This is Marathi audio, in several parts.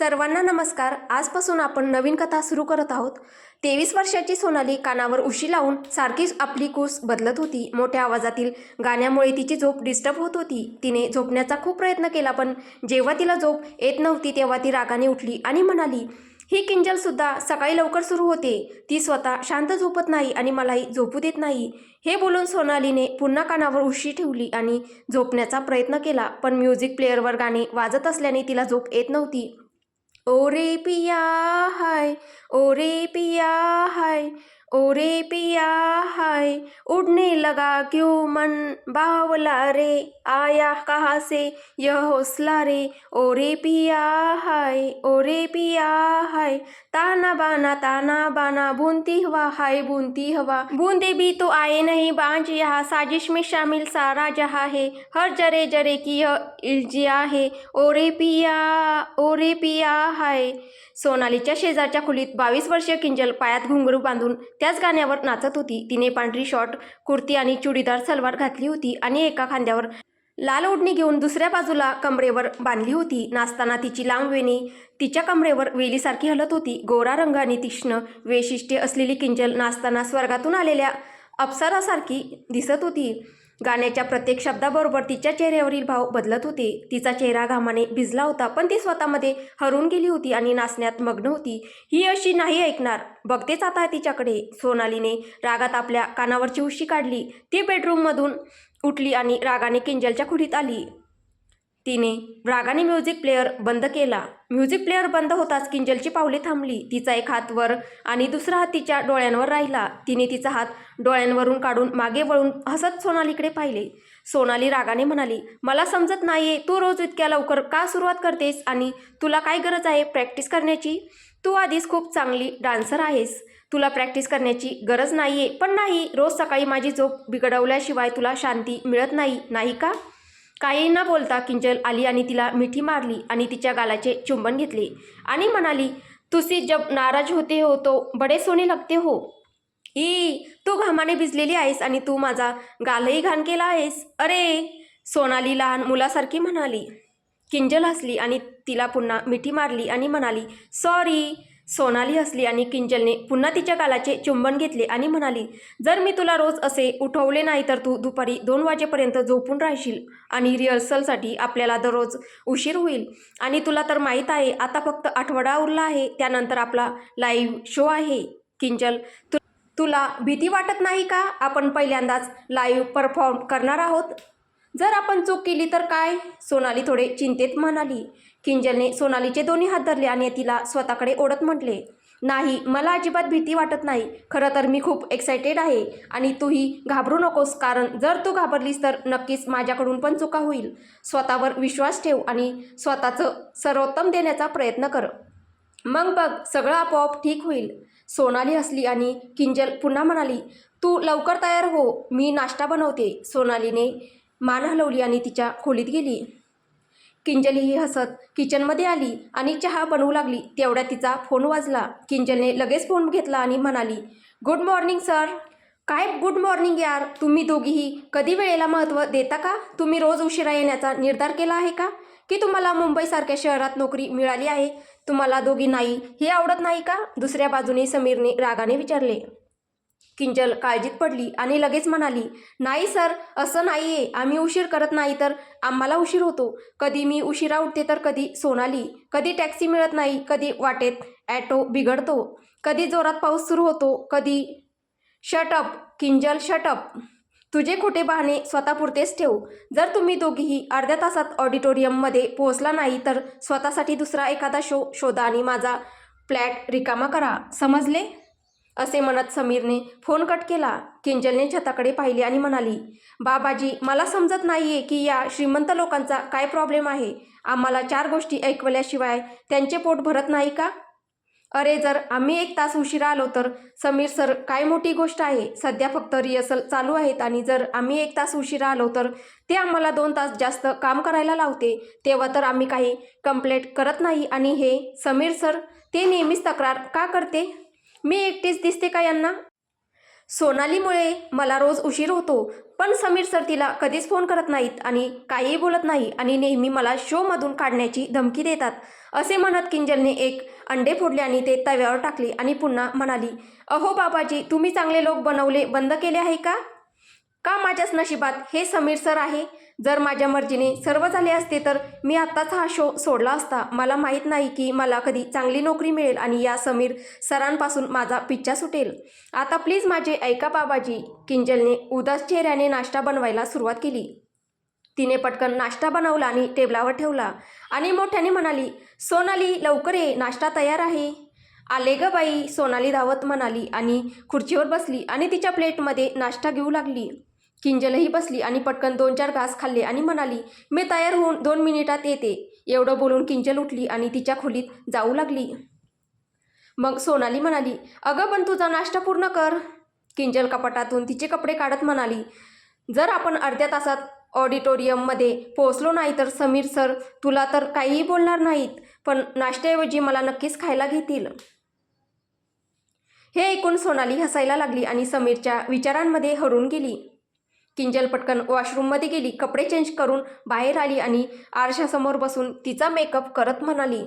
सर्वांना नमस्कार. आजपासून आपण नवीन कथा सुरू करत आहोत. तेवीस वर्षाची सोनाली कानावर उशी लावून सारखीच आपली कूस बदलत होती. मोठ्या आवाजातील गाण्यामुळे तिची झोप डिस्टर्ब होत होती. तिने झोपण्याचा खूप प्रयत्न केला पण जेव्हा तिला झोप येत नव्हती तेव्हा ती रागाने उठली आणि म्हणाली ही किंजलसुद्धा सकाळी लवकर सुरू होते. ती स्वतः शांत झोपत नाही आणि मलाही झोपू देत नाही. हे बोलून सोनालीने पुन्हा कानावर उशी ठेवली आणि झोपण्याचा प्रयत्न केला पण म्युझिक प्लेअरवर गाणे वाजत असल्याने तिला झोप येत नव्हती. ओ रे पिया हाय ओ रे पिया हाय ओ रे पिया हाय, उड़ने लगा क्यों मन? बावला रे, आया कहाँ से? यह हौसला रे। ओ रे पिया हाय ओ रे पिया हाय, ताना बाना ताना बाना, बूंदी हवा हाय, बूंदी हवा। बूंदे भी तो आए नहीं बांझ यहाँ, साजिश में शामिल सारा जहाँ है। हर जरे जरे की यह इल्जिया है। ओ रे पिया ओ रे पिया हाय। सोनालीच्या शेजारच्या खोलीत बावीस वर्षीय किंजल पायात घुंगरू बांधून त्याच गाण्यावर नाचत होती. तिने पांढरी शॉर्ट कुर्ती आणि चुडीदार सलवार घातली होती आणि एका खांद्यावर लाल ओढणी घेऊन दुसऱ्या बाजूला कमरेवर बांधली होती. नाचताना तिची लांब वेणी तिच्या कमरेवर वेलीसारखी हलत होती. गोरा रंग आणि तीक्ष्ण वैशिष्ट्ये असलेली किंजल नाचताना स्वर्गातून आलेल्या अप्सरासारखी दिसत होती. गाण्याच्या प्रत्येक शब्दाबरोबर तिच्या चेहऱ्यावरील भाव बदलत होते. तिचा चेहरा घामाने भिजला होता पण ती स्वतःमध्ये हरून गेली होती आणि नाचण्यात मग्न होती. ही अशी नाही ऐकणार. बघतेच आता तिच्याकडे. सोनालीने रागात आपल्या कानावरची उशी काढली. ती बेडरूममधून उठली आणि रागाने किंजलच्या खोलीत आली. तिने रागाने म्युझिक प्लेअर बंद केला. म्युझिक प्लेअर बंद होताच किंजलची पावले थांबली. तिचा एक हात वर आणि दुसरा हात तिच्या डोळ्यांवर राहिला. तिने तिचा हात डोळ्यांवरून काढून मागे वळून हसत सोनालीकडे पाहिले. सोनाली रागाने म्हणाली मला समजत नाहीये तू रोज इतक्या लवकर का सुरुवात करतेस आणि तुला काय गरज आहे प्रॅक्टिस करण्याची? तू आधीच खूप चांगली डान्सर आहेस. तुला प्रॅक्टिस करण्याची गरज नाहीये. पण नाही रोज सकाळी माझी झोप बिघडवल्याशिवाय तुला शांती मिळत नाही नाही का? काही न बोलता किंजल आली आणि तिला मिठी मारली आणि तिच्या गालाचे चुंबन घेतले आणि म्हणाली तुसी जब नाराज होते हो तो बडे सोने लगते हो. ई तू घामाने भिजलेली आहेस आणि तू माझा गालही घाण केला आहेस. अरे सोनाली लहान मुलासारखी म्हणाली. किंजल हसली आणि तिला पुन्हा मिठी मारली आणि म्हणाली सॉरी सोनाली हसली आणि किंजलने पुन्हा तिच्या गालाचे चुंबन घेतले आणि म्हणाली जर मी तुला रोज असे उठवले नाही तर तू दुपारी दोन वाजेपर्यंत झोपून राहशील आणि रिहर्सलसाठी आपल्याला दररोज उशीर होईल. आणि तुला तर माहीत आहे आता फक्त आठवडा उरला आहे त्यानंतर आपला लाईव्ह शो आहे. किंजल तु तुला भीती वाटत नाही का? आपण पहिल्यांदाच लाईव्ह परफॉर्म करणार आहोत. जर आपण चूक केली तर काय? सोनाली थोडे चिंतेत म्हणाली किंजलने सोनालीचे दोन्ही हात धरले आणि तिला स्वतःकडे ओढत म्हटले नाही मला अजिबात भीती वाटत नाही. खरं तर मी खूप एक्सायटेड आहे आणि तूही घाबरू नकोस कारण जर तू घाबरलीस तर नक्कीच माझ्याकडून पण चुका होईल. स्वतःवर विश्वास ठेव आणि स्वतःचं सर्वोत्तम देण्याचा प्रयत्न कर. मग बघ सगळं आपोआप ठीक होईल. सोनाली हसली आणि किंजल पुन्हा म्हणाली तू लवकर तयार हो मी नाश्ता बनवते. सोनालीने मान हलवली आणि तिच्या खोलीत गेली. किंजलही हसत किचनमध्ये आली आणि चहा बनवू लागली. तेवढ्या तिचा फोन वाजला. किंजलने लगेच फोन घेतला आणि म्हणाली गुड मॉर्निंग सर. काय गुड मॉर्निंग यार? तुम्ही दोघीही कधी वेळेला महत्त्व देता का? तुम्ही रोज उशिरा येण्याचा निर्धार केला आहे का? की तुम्हाला मुंबईसारख्या शहरात नोकरी मिळाली आहे? तुम्हाला दोघी नाही हे आवडत नाही का? दुसऱ्या बाजूने समीरने रागाने विचारले. किंजल काळजीत पडली आणि लगेच म्हणाली नाही सर असं नाही आहे आम्ही उशीर करत नाही तर आम्हाला उशीर होतो. कधी मी उशिरा उठते तर कधी सोनाली. कधी टॅक्सी मिळत नाही कधी वाटेत ॲटो बिघडतो. कधी जोरात पाऊस सुरू होतो कधी शटअप किंजल शटअप तुझे खोटे बहाणे स्वतःपुरतेच ठेव. जर तुम्ही दोघीही अर्ध्या तासात ऑडिटोरियममध्ये पोहोचला नाही तर स्वतःसाठी दुसरा एखादा शो शोधा आणि माझा फ्लॅट रिकामा करा. समजले? असे म्हणत समीरने फोन कट केला. किंजलने छताकडे पाहिले आणि म्हणाली बाबाजी मला समजत नाहीये की या श्रीमंत लोकांचा काय प्रॉब्लेम आहे. आम्हाला चार गोष्टी ऐकवल्याशिवाय त्यांचे पोट भरत नाही का? अरे जर आम्ही एक तास उशिरा आलो तर समीर सर काय मोठी गोष्ट आहे. सध्या फक्त रिहर्सल चालू आहेत आणि जर आम्ही एक तास उशिरा आलो तर ते आम्हाला दोन तास जास्त काम करायला लावते. तेव्हा तर आम्ही काही कंप्लेंट करत नाही. आणि हे समीर सर ते नेहमीच तक्रार का करते? मी एकटीच दिसते का यांना? सोनालीमुळे मला रोज उशीर होतो पण समीर सर तिला कधीच फोन करत नाहीत आणि काहीही बोलत नाही आणि नेहमी मला शोमधून काढण्याची धमकी देतात. असे म्हणत किंजलने एक अंडे फोडले आणि ते तव्यावर टाकले आणि पुन्हा म्हणाली अहो बाबाजी तुम्ही चांगले लोक बनवले बंद केले आहे का? का माझ्याच नशिबात हे समीर सर आहे? जर माझ्या मर्जीने सर्व झाले असते तर मी आत्ताच हा शो सोडला असता. मला माहीत नाही की मला कधी चांगली नोकरी मिळेल आणि या समीर सरांपासून माझा पिच्छा सुटेल. आता प्लीज माझे ऐका बाबाजी. किंजलने उदास चेहऱ्याने नाश्ता बनवायला सुरुवात केली. तिने पटकन नाश्ता बनवला आणि टेबलावर ठेवला. आणि मोठ्याने म्हणाली सोनाली लवकर ये. नाश्ता तयार आहे. आले ग बाई सोनाली धावत म्हणाली आणि खुर्चीवर बसली आणि तिच्या प्लेटमध्ये नाश्ता घेऊ लागली. किंजलही बसली आणि पटकन दोन चार घास खाल्ले आणि म्हणाली मी तयार होऊन दोन मिनिटात येते. एवढं बोलून किंजल उठली आणि तिच्या खोलीत जाऊ लागली. मग सोनाली म्हणाली अगं पण तुझा नाश्ता पूर्ण कर. किंजल कपाटातून तिचे कपडे काढत म्हणाली जर आपण अर्ध्या तासात ऑडिटोरियममध्ये पोहोचलो नाही तर समीर सर तुला तर काहीही बोलणार नाहीत पण नाश्त्याऐवजी मला नक्कीच खायला घेतील. हे ऐकून सोनाली हसायला लागली आणि समीरच्या विचारांमध्ये हरून गेली. किंजल पटकन वॉशरूममध्ये गेली कपडे चेंज करून बाहेर आली आणि आरशासमोर बसून तिचा मेकअप करत म्हणाली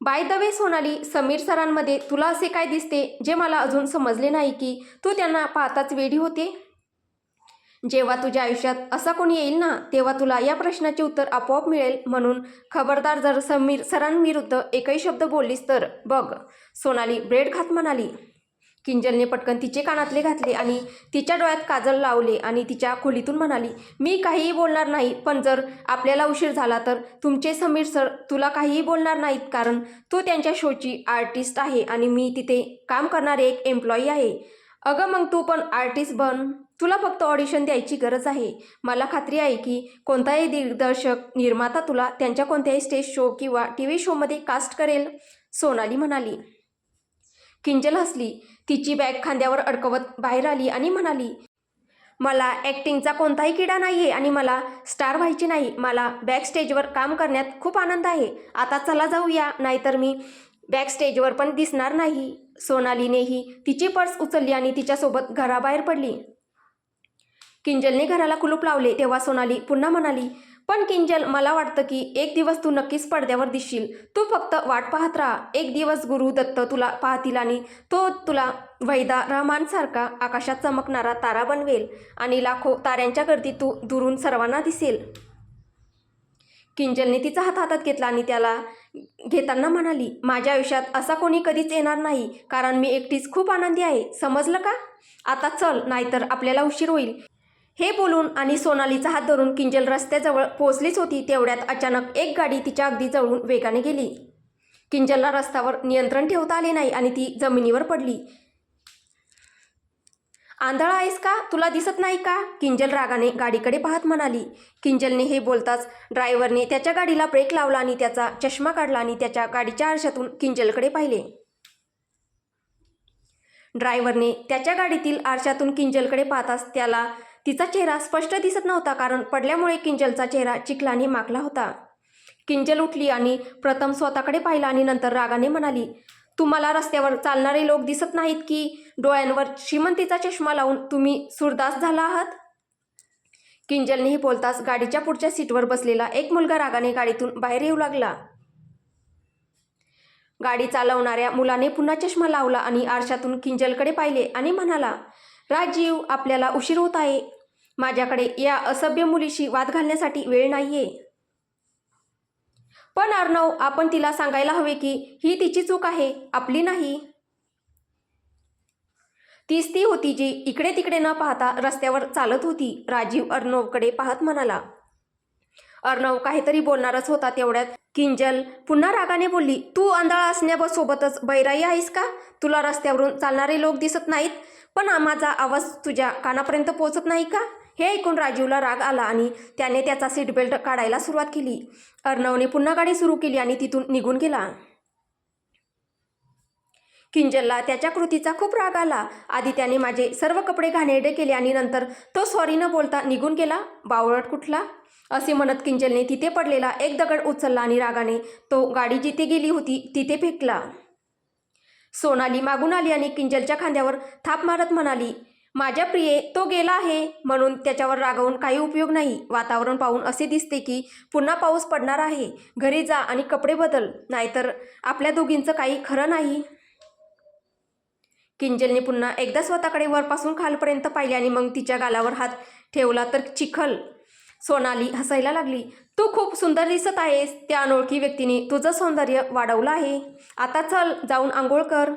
by the way Sonali Sameer सरांमध्ये तुला असे काय दिसते जे मला अजून समजले नाही की तू त्यांना पाहताच वेडी होते? जेव्हा तुझ्या आयुष्यात असा कोणी येईल ना तेव्हा तुला या प्रश्नाचे उत्तर आपोआप मिळेल. म्हणून खबरदार जर समीर सरांविरुद्ध एकही शब्द बोललीस तर बघ. सोनाली ब्रेड खात म्हणाली किंजलने पटकन तिचे कानातले घातले आणि तिच्या डोळ्यात काजल लावले आणि तिच्या खोलीतून म्हणाली मी काहीही बोलणार नाही पण जर आपल्याला उशीर झाला तर तुमचे समीर सर तुला काहीही बोलणार नाहीत कारण तू त्यांच्या शोची आर्टिस्ट आहे आणि मी तिथे काम करणारे एक एम्प्लॉई आहे. अगं मग तू पण आर्टिस्ट बन. तुला फक्त ऑडिशन द्यायची गरज आहे. मला खात्री आहे की कोणताही दिग्दर्शक निर्माता तुला त्यांच्या कोणत्याही स्टेज शो किंवा टी व्ही शोमध्ये कास्ट करेल सोनाली म्हणाली. किंजल हसली. तिची बॅग खांद्यावर अडकवत बाहेर आली आणि म्हणाली मला ॲक्टिंगचा कोणताही किडा नाही आहे आणि मला स्टार व्हायची नाही. मला बॅक स्टेजवर काम करण्यात खूप आनंद आहे. आता चला जाऊया नाहीतर मी बॅक स्टेजवर पण दिसणार नाही. सोनालीनेही तिची पर्स उचलली आणि तिच्यासोबत घराबाहेर पडली. किंजलने घराला कुलूप लावले. तेव्हा सोनाली पुन्हा म्हणाली पण किंजल मला वाटतं की एक दिवस तू नक्कीच पडद्यावर दिसशील. तू फक्त वाट पाहत राहा. एक दिवस गुरु दत्त तुला पाहतील आणि तो तुला वैदा रहमानसारखा आकाशात चमकणारा तारा बनवेल आणि लाखो ताऱ्यांच्या गर्दीत तू दुरून सर्वांना दिसेल. किंजलने तिचा हात हातात घेतला आणि त्याला घेताना म्हणाली माझ्या आयुष्यात असा कोणी कधीच येणार नाही कारण मी एकटीच खूप आनंदी आहे. समजलं का? आता चल नाहीतर आपल्याला उशीर होईल. हे बोलून आणि सोनालीचा हात धरून किंजल रस्त्याजवळ पोहोचलीच होती तेवढ्यात अचानक एक गाडी तिच्या अगदी जवळून वेगाने गेली. किंजलला रस्त्यावर नियंत्रण ठेवता आले नाही आणि ती जमिनीवर पडली. आंधळा आहेस का? तुला दिसत नाही का? किंजल रागाने गाडीकडे पाहत म्हणाली. किंजलने हे बोलताच ड्रायव्हरने त्याच्या गाडीला ब्रेक लावला आणि त्याचा चष्मा काढला आणि त्याच्या गाडीच्या आरशातून किंजलकडे पाहिले. ड्रायव्हरने त्याच्या गाडीतील आरशातून किंजलकडे पाहताच त्याला तिचा चेहरा स्पष्ट दिसत नव्हता कारण पडल्यामुळे किंजलचा चेहरा चिखलाने मागला होता. किंजल उठली आणि प्रथम स्वतःकडे पाहिला आणि नंतर रागाने म्हणाली तुम्हाला रस्त्यावर चालणारे लोक दिसत नाहीत की? डोळ्यांवर श्रीमंतीचा चष्मा लावून तुम्ही सुरदास झाला आहात? किंजलने हे बोलताच गाडीच्या पुढच्या सीटवर बसलेला एक मुलगा रागाने गाडीतून बाहेर येऊ लागला. गाडी चालवणाऱ्या मुलाने पुन्हा चष्मा लावला आणि आरशातून किंजलकडे पाहिले आणि म्हणाला राजीव आपल्याला उशीर होत आहे. माझ्याकडे या असभ्य मुलीशी वाद घालण्यासाठी वेळ नाहीये. पण अर्णव आपण तिला सांगायला हवे की ही तिची चूक आहे आपली नाही. तीच ती होती जी इकडे तिकडे न पाहता रस्त्यावर चालत होती राजीव अर्णवकडे पाहत म्हणाला. अर्णव काहीतरी बोलणारच होता तेवढ्यात. किंजल पुन्हा रागाने बोलली तू आंधळा असण्यासोबतच बैराई आहेस का? तुला रस्त्यावरून चालणारे लोक दिसत नाहीत. पण माझा आवाज तुझ्या कानापर्यंत पोहोचत नाही का? हे ऐकून राजीवला राग आला आणि त्याने त्याचा सीट बेल्ट काढायला सुरुवात केली. अर्णवने पुन्हा गाडी सुरू केली आणि तिथून निघून गेला. किंजलला त्याच्या कृतीचा खूप राग आला. आधी त्याने माझे सर्व कपडे घाणेरडे केले आणि नंतर तो सॉरी न बोलता निघून गेला. बावळट कुठला? असे म्हणत किंजलने तिथे पडलेला एक दगड उचलला आणि रागाने तो गाडी जिथे गेली होती तिथे फेकला. सोनाली मागून आली आणि किंजलच्या खांद्यावर थाप मारत म्हणाली माझ्या प्रिये तो गेला आहे. म्हणून त्याच्यावर रागवून काही उपयोग नाही. वातावरण पाहून असे दिसते की पुन्हा पाऊस पडणार आहे. घरी जा आणि कपडे बदल नाहीतर आपल्या दोघींचं काही खरं नाही. किंजलने पुन्हा एकदा स्वतःकडे वरपासून खालपर्यंत पाहिले आणि मग तिच्या गालावर हात ठेवला तर चिखल. सोनाली हसायला लागली तू खूप सुंदर दिसत आहेस त्या अनोळखी व्यक्तीने. तुझं सौंदर्य वाढवलं आहे. आता चल जाऊन आंघोळ कर.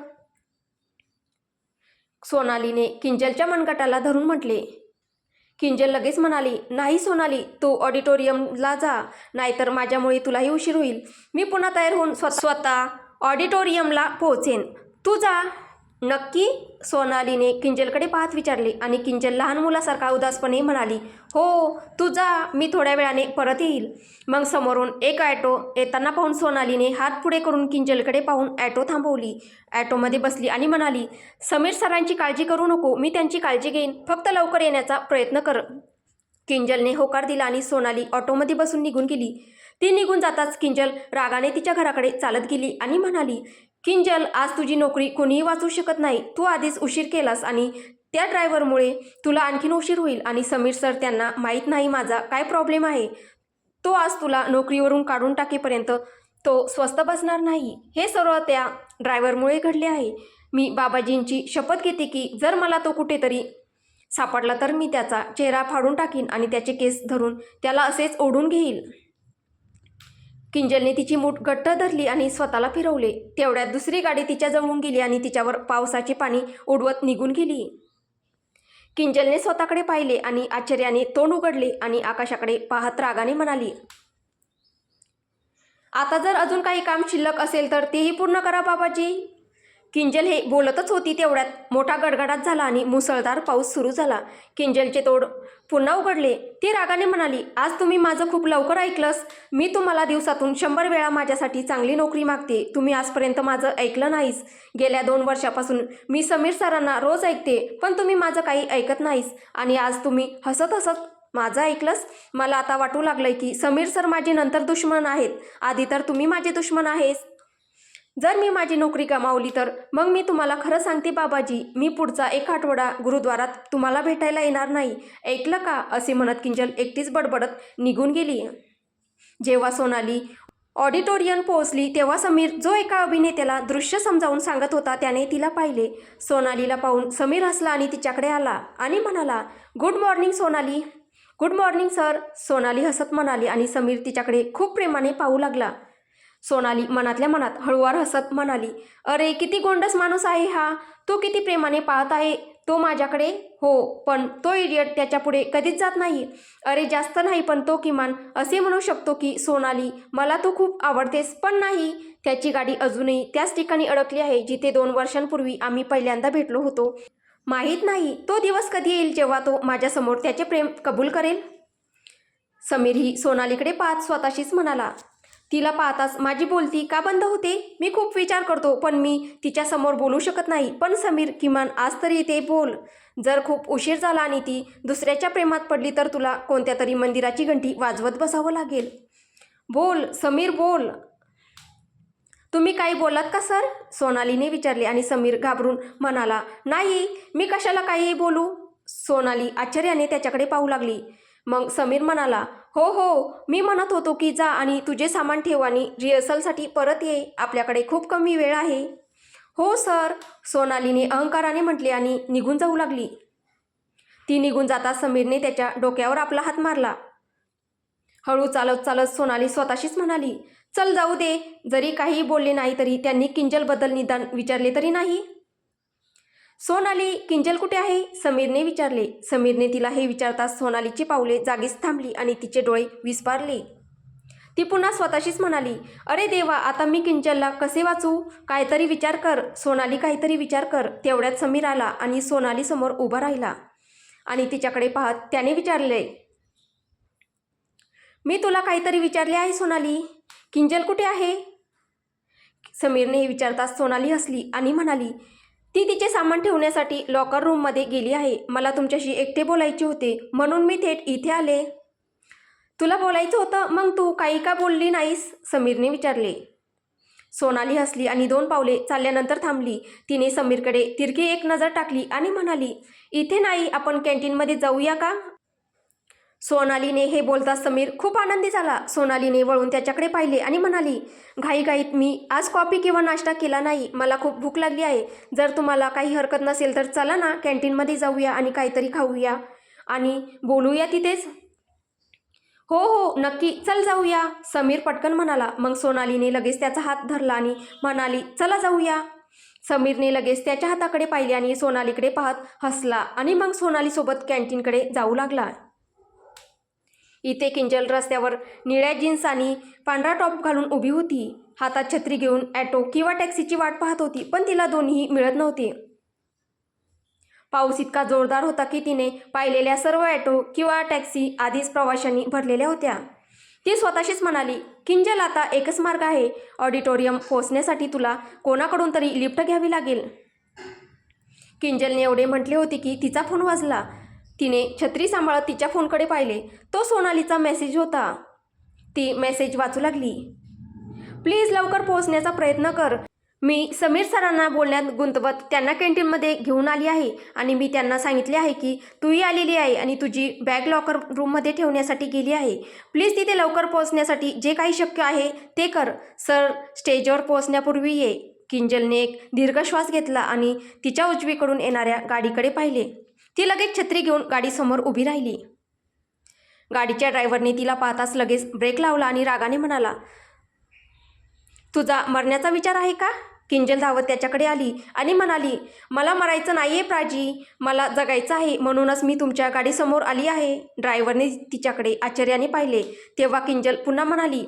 सोनालीने किंजलच्या मनगटाला धरून म्हटले. किंजल लगेच म्हणाली नाही सोनाली तू ऑडिटोरियमला जा नाहीतर माझ्यामुळे तुलाही उशीर होईल. मी पुन्हा तयार होऊन स्वतः स्वतः ऑडिटोरियमला पोहोचेन. तू जा. नक्की सोनालीने किंजलकडे पाहत विचारले आणि किंजल लहान मुलासारखा उदासपणे म्हणाली हो तू जा मी थोड्या वेळाने परत येईल. मग समोरून एक ॲटो येताना पाहून सोनालीने हात पुढे करून किंजलकडे पाहून ॲटो थांबवली. ॲटोमध्ये बसली आणि म्हणाली समीर सरांची काळजी करू नको मी त्यांची काळजी घेईन फक्त लवकर येण्याचा प्रयत्न कर. किंजलने होकार दिला आणि सोनाली ऑटोमध्ये बसून निघून गेली. ती निघून जाताच किंजल रागाने तिच्या घराकडे चालत गेली आणि म्हणाली किंजल आज तुझी नोकरी कोणीही वाचू शकत नाही. तू आधीच उशीर केलास आणि त्या ड्रायव्हरमुळे तुला आणखीन उशीर होईल आणि समीर सर त्यांना माहीत नाही माझा काय प्रॉब्लेम आहे. तो आज तुला नोकरीवरून काढून टाकेपर्यंत तो स्वस्त बसणार नाही. हे सर्व त्या ड्रायव्हरमुळे घडले आहे. मी बाबाजींची शपथ घेते की जर मला तो कुठेतरी सापडला तर मी त्याचा चेहरा फाडून टाकीन आणि त्याचे केस धरून त्याला असेच ओढून घेईल. किंजलने तिची मूठ घट्ट धरली आणि स्वतःला फिरवले. तेवढ्यात दुसरी गाडी तिच्या जवळून गेली आणि तिच्यावर पावसाचे पाणी उडवत निघून गेली. किंजलने स्वतःकडे पाहिले आणि आश्चर्याने तोंड उघडले आणि आकाशाकडे पाहत रागाने म्हणाली आता जर अजून काही काम शिल्लक असेल तर तेही पूर्ण करा बाबाजी. किंजल हे बोलतच होती तेवढ्यात. मोठा गडगडाट झाला आणि मुसळधार पाऊस सुरू झाला. किंजलचे तोड पुन्हा उघडले. ती रागाने म्हणाली आज तुम्ही माझं खूप लवकर ऐकलंस. मी तुम्हाला दिवसातून शंभर वेळा माझ्यासाठी चांगली नोकरी मागते. तुम्ही आजपर्यंत माझं ऐकलं नाहीस. गेल्या दोन वर्षापासून मी समीर सरांना रोज ऐकते पण तुम्ही माझं काही ऐकत नाहीस. आणि आज तुम्ही हसत हसत माझं ऐकलंस. मला आता वाटू लागलंय की समीर सर माझे नंतर दुश्मन आहेत. आधी तर तुम्ही माझे दुश्मन आहेस. जर मी माझी नोकरी गमावली तर मग मी तुम्हाला खरं सांगते बाबाजी मी पुढचा एक आठवडा गुरुद्वारात तुम्हाला भेटायला येणार नाही. ऐकलं का? असे म्हणत किंजल एकटीच बडबडत निघून गेली. जेव्हा सोनाली ऑडिटोरियम पोहोचली तेव्हा समीर जो एका अभिनेत्याला दृश्य समजावून सांगत होता त्याने तिला पाहिले. सोनालीला पाहून समीर हसला आणि तिच्याकडे आला आणि म्हणाला good morning Sonali. Good morning sir. Sonali हसत म्हणाली आणि समीर तिच्याकडे खूप प्रेमाने पाहू लागला. सोनाली मनातल्या मनात हळूवार हसत म्हणाली अरे किती गोंडस माणूस आहे हा. तो किती प्रेमाने पाहत आहे. तो माझ्याकडे? हो पण तो इडियट त्याच्यापुढे कधीच जात नाही. अरे जास्त नाही पण तो किमान असे म्हणू शकतो की सोनाली मला तू खूप आवडतेस पण नाही. त्याची गाडी अजूनही त्याच ठिकाणी अडकली आहे जिथे दोन वर्षांपूर्वी आम्ही पहिल्यांदा भेटलो होतो. माहीत नाही तो दिवस कधी येईल जेव्हा तो माझ्यासमोर त्याचे प्रेम कबूल करेल? समीर ही सोनालीकडे पाहत स्वतःशीच म्हणाला तिला पाहताच माझी बोलती का बंद होते? मी खूप विचार करतो पण मी तिच्यासमोर बोलू शकत नाही. पण समीर किमान आज तरी ते बोल. जर खूप उशीर झाला आणि ती दुसऱ्याच्या प्रेमात पडली तर तुला कोणत्या तरी मंदिराची घंटी वाजवत बसावं लागेल. बोल समीर बोल. तुम्ही काही बोललात का सर? सोनालीने विचारले आणि समीर घाबरून म्हणाला नाही मी कशाला काही बोलू? सोनाली आश्चर्याने त्याच्याकडे पाहू लागली. मग समीर म्हणाला हो हो मी म्हणत होतो की जा आणि तुझे सामान ठेव आणि रिहर्सलसाठी परत ये. आपल्याकडे खूप कमी वेळ आहे. हो सर सोनालीने अहंकाराने म्हटले आणि निघून जाऊ लागली. ती निघून जाता समीरने त्याच्या डोक्यावर आपला हात मारला. हळू चालत चालत सोनाली स्वतःशीच म्हणाली चल जाऊ दे. जरी काही बोलले नाही तरी त्यांनी किंजलबद्दल निदान विचारले तरी नाही. सोनाली किंजल कुठे आहे? समीरने विचारले. समीरने तिला हे विचारताच सोनालीची पावले जागीच थांबली आणि तिचे डोळे विस्पारले. ती पुन्हा स्वतःशीच म्हणाली अरे देवा आता मी किंजलला कसे वाचू? काहीतरी विचार कर. सोनाली काहीतरी विचार कर. तेवढ्यात समीर आला आणि सोनाली समोर उभा राहिला आणि तिच्याकडे पाहत त्याने विचारले मी तुला काहीतरी विचारले आहे सोनाली? किंजल कुठे आहे? समीरने हे विचारताच सोनाली हसली आणि म्हणाली ती तिचे सामान ठेवण्यासाठी लॉकर रूममध्ये गेली आहे. मला तुमच्याशी एकटे बोलायचे होते. म्हणून मी थेट इथे आले. तुला बोलायचं होतं मग तू काही का बोलली नाहीस? समीरने विचारले. सोनाली हसली आणि दोन पावले चालल्यानंतर थांबली. तिने समीरकडे तिरकी एक नजर टाकली आणि म्हणाली इथे नाही आपण कॅन्टीनमध्ये जाऊया का? सोनालीने हे बोलता समीर खूप आनंदी झाला. सोनालीने वळून त्याच्याकडे पाहिले आणि म्हणाली घाईघाईत मी आज कॉफी किंवा नाश्ता केला नाही. मला खूप भूक लागली आहे. जर तुम्हाला काही हरकत नसेल तर चला ना कॅन्टीनमध्ये जाऊया आणि काहीतरी खाऊया. आणि बोलूया तिथेच? हो हो नक्की. चल जाऊया. समीर पटकन म्हणाला. मग सोनालीने लगेच त्याचा हात धरला आणि म्हणाली चला जाऊया. समीरने लगेच त्याच्या हाताकडे पाहिले आणि सोनालीकडे पाहत हसला आणि मग सोनालीसोबत कॅन्टीनकडे जाऊ लागला. इथे किंजल रस्त्यावर निळ्या जीन्स आणि पांढरा टॉप घालून उभी होती. हातात छत्री घेऊन ॲटो किंवा टॅक्सीची वाट पाहत होती पण तिला दोन्ही मिळत नव्हते. पाऊस इतका जोरदार होता की तिने पाहिलेल्या सर्व ॲटो किंवा टॅक्सी आधीच प्रवाशांनी भरलेल्या होत्या. ती स्वतःशीच म्हणाली किंजल आता एकच मार्ग आहे. ऑडिटोरियम पोचण्यासाठी तुला कोणाकडून तरी लिफ्ट घ्यावी लागेल. किंजलने एवढे म्हटले होते की तिचा फोन वाजला. तिने छत्री सांभाळत तिच्या फोनकडे पाहिले. तो सोनालीचा मेसेज होता. ती मेसेज वाचू लागली. प्लीज लवकर पोहोचण्याचा प्रयत्न कर. मी समीर सरांना बोलण्यात गुंतवत त्यांना कॅन्टीनमध्ये घेऊन आली आहे आणि मी त्यांना सांगितले आहे की तूही आलेली आहे आणि तुझी बॅग लॉकर रूममध्ये ठेवण्यासाठी गेली आहे. प्लीज तिथे लवकर पोहोचण्यासाठी जे काही शक्य आहे ते कर. सर स्टेजवर पोहोचण्यापूर्वी ये. किंजलने एक दीर्घ श्वास घेतला आणि तिच्या उजवीकडून येणाऱ्या गाडीकडे पाहिले. ती लगेच छत्री घेऊन गाडीसमोर उभी राहिली. गाडीच्या ड्रायव्हरने तिला पाहताच लगेच ब्रेक लावला आणि रागाने म्हणाला तुझा मरण्याचा विचार आहे का? किंजल धावत त्याच्याकडे आली आणि म्हणाली मला मरायचं नाही आहे प्राजी मला जगायचं आहे म्हणूनच मी तुमच्या गाडीसमोर आली आहे. ड्रायव्हरने तिच्याकडे आश्चर्याने पाहिले तेव्हा किंजल पुन्हा म्हणाली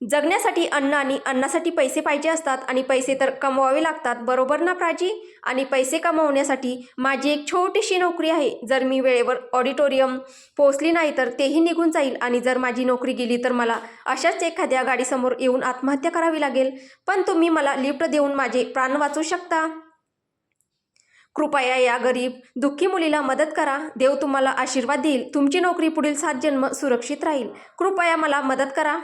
जगण्यासाठी अन्न आणि अन्नासाठी पैसे पाहिजे असतात आणि पैसे तर कमवावे लागतात बरोबर ना प्राची आणि पैसे कमवण्यासाठी माझी एक छोटीशी नोकरी आहे. जर मी वेळेवर ऑडिटोरियम पोहोचली नाही तर तेही निघून जाईल आणि जर माझी नोकरी गेली तर मला अशाच एखाद्या गाडीसमोर येऊन आत्महत्या करावी लागेल. पण तुम्ही मला लिफ्ट देऊन माझे प्राण वाचवू शकता? कृपया या गरीब दुःखी मुलीला मदत करा. देव तुम्हाला आशीर्वाद देईल. तुमची नोकरी पुढील सात जन्म सुरक्षित राहील. कृपया मला मदत करा.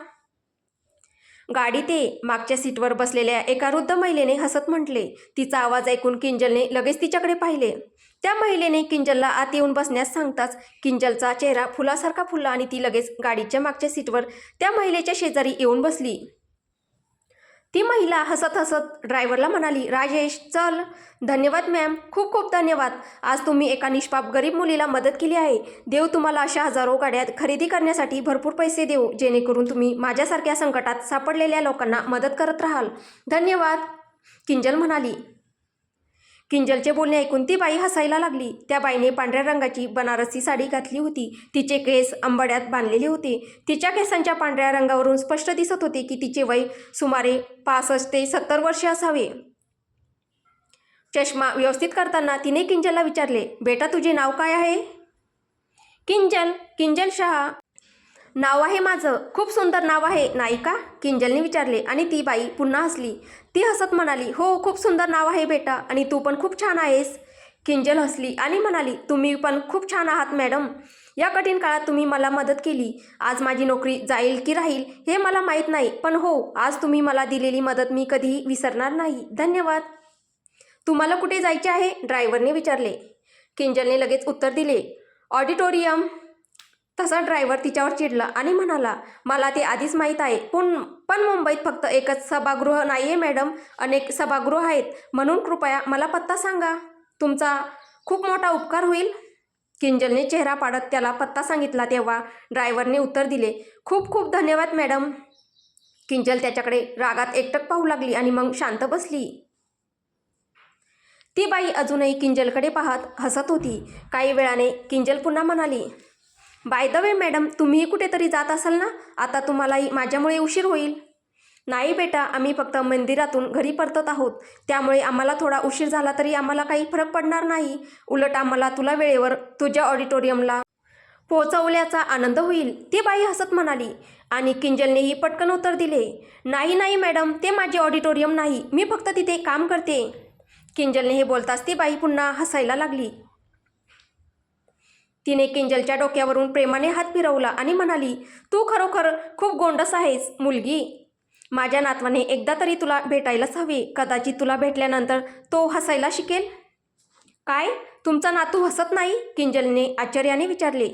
गाडी ते मागच्या सीटवर बसलेल्या एका वृद्ध महिलेने हसत म्हटले. तिचा आवाज ऐकून किंजलने लगेच तिच्याकडे पाहिले. त्या महिलेने किंजलला आत येऊन बसण्यास सांगताच किंजलचा चेहरा फुलासारखा फुलला आणि ती लगेच गाडीच्या मागच्या सीटवर त्या महिलेच्या शेजारी येऊन बसली. ती महिला हसत हसत ड्रायव्हरला म्हणाली राजेश चल. धन्यवाद मॅम. खूप खूप धन्यवाद. आज तुम्ही एका निष्पाप गरीब मुलीला मदत केली आहे. देव तुम्हाला अशा हजारो गाड्या खरेदी करण्यासाठी भरपूर पैसे देऊ जेणेकरून तुम्ही माझ्यासारख्या संकटात सापडलेल्या लोकांना मदत करत राहाल. धन्यवाद. किंजल म्हणाली किंजलचे बोलणे ऐकून ती बाई हसायला लागली. त्या बाईने पांढऱ्या रंगाची बनारसी साडी घातली होती. तिचे केस अंबाड्यात बांधलेले होते. तिच्या केसांच्या पांढऱ्या रंगावरून स्पष्ट दिसत होते की तिचे वय सुमारे पासष्ट ते सत्तर वर्षे असावे. चष्मा व्यवस्थित करताना तिने किंजलला विचारले बेटा तुझे नाव काय आहे? किंजल किंजल शहा. नाव आहे माझं. खूप सुंदर नाव आहे. नायिका किंजलने विचारले आणि ती बाई पुन्हा हसली. ती हसत म्हणाली हो खूप सुंदर नाव आहे बेटा आणि तू पण खूप छान आहेस. किंजल हसली आणि म्हणाली तुम्ही पण खूप छान आहात मॅडम. या कठीण काळात तुम्ही मला मदत केली. आज माझी नोकरी जाईल की राहील हे मला माहीत नाही पण हो आज तुम्ही मला दिलेली मदत मी कधीही विसरणार नाही. धन्यवाद. तुम्हाला कुठे जायचे आहे? ड्रायव्हरने विचारले. किंजलने लगेच उत्तर दिले ऑडिटोरियम. तसा ड्रायव्हर तिच्यावर चिडला आणि म्हणाला मला ते आधीच माहीत आहे पण पण मुंबईत फक्त एकच सभागृह नाही आहे मॅडम. अनेक सभागृह आहेत. म्हणून कृपया मला पत्ता सांगा. तुमचा खूप मोठा उपकार होईल. किंजलने चेहरा पाडत त्याला पत्ता सांगितला तेव्हा ड्रायव्हरने उत्तर दिले खूप खूप धन्यवाद मॅडम. किंजल त्याच्याकडे रागात एकटक पाहू लागली आणि मग शांत बसली. ती बाई अजूनही किंजलकडे पाहत हसत होती. काही वेळाने किंजल पुन्हा म्हणाली बाय द वे मॅडम तुम्हीही कुठेतरी जात असाल ना? आता तुम्हालाही माझ्यामुळे उशीर होईल. नाही बेटा आम्ही फक्त मंदिरातून घरी परतत आहोत. त्यामुळे आम्हाला थोडा उशीर झाला तरी आम्हाला काही फरक पडणार नाही. उलट आम्हाला तुला वेळेवर तुझ्या ऑडिटोरियमला पोहोचवल्याचा आनंद होईल ती बाई हसत म्हणाली. आणि किंजलनेही पटकन उत्तर दिले. नाही नाही मॅडम ते माझे ऑडिटोरियम नाही. मी फक्त तिथे काम करते. किंजलने हे बोलताच ती बाई पुन्हा हसायला लागली. तिने किंजलच्या डोक्यावरून प्रेमाने हात फिरवला आणि म्हणाली तू खरोखर खूप गोंडस आहेस मुलगी. माझ्या नातवाने एकदा तरी तुला भेटायलाच हवे. कदाचित तुला भेटल्यानंतर तो हसायला शिकेल. काय? तुमचा नातू हसत नाही? किंजलने आश्चर्याने विचारले.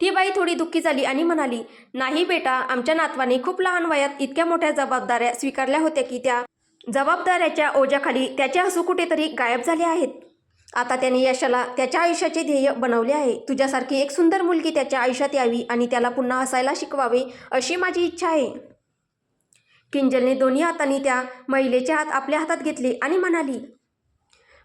ती बाई थोडी दुःखी झाली आणि म्हणाली नाही बेटा आमच्या नातवाने खूप लहान वयात इतक्या मोठ्या जबाबदाऱ्या स्वीकारल्या होत्या की त्या जबाबदाऱ्याच्या ओझ्याखाली त्याचे हसू कुठेतरी गायब झाले आहेत. आता त्याने यशाला त्याच्या आयुष्याचे ध्येय बनवले आहे. तुझ्यासारखी एक सुंदर मुलगी त्याच्या आयुष्यात यावी आणि त्याला पुन्हा हसायला शिकवावे अशी माझी इच्छा आहे. किंजलने दोन्ही हातांनी त्या महिलेचे हात आपल्या हातात घेतले आणि म्हणाली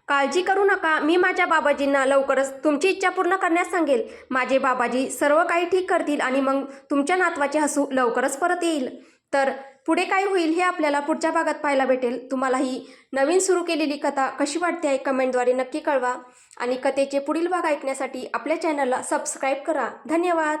काळजी करू नका. मी माझ्या बाबाजींना लवकरच तुमची इच्छा पूर्ण करण्यास सांगेल. माझे बाबाजी सर्व काही ठीक करतील आणि मग तुमच्या नातवाचे हसू लवकरच परत येईल. तर पुढे काय होईल हे आपल्याला पुढच्या भागात पाहायला भेटेल. तुम्हाला ही नवीन सुरू केलेली कथा कशी वाटते आहे कमेंटद्वारे नक्की कळवा. आणि कथेचे पुढील भाग ऐकण्यासाठी आपल्या चॅनलला सबस्क्राईब करा. धन्यवाद.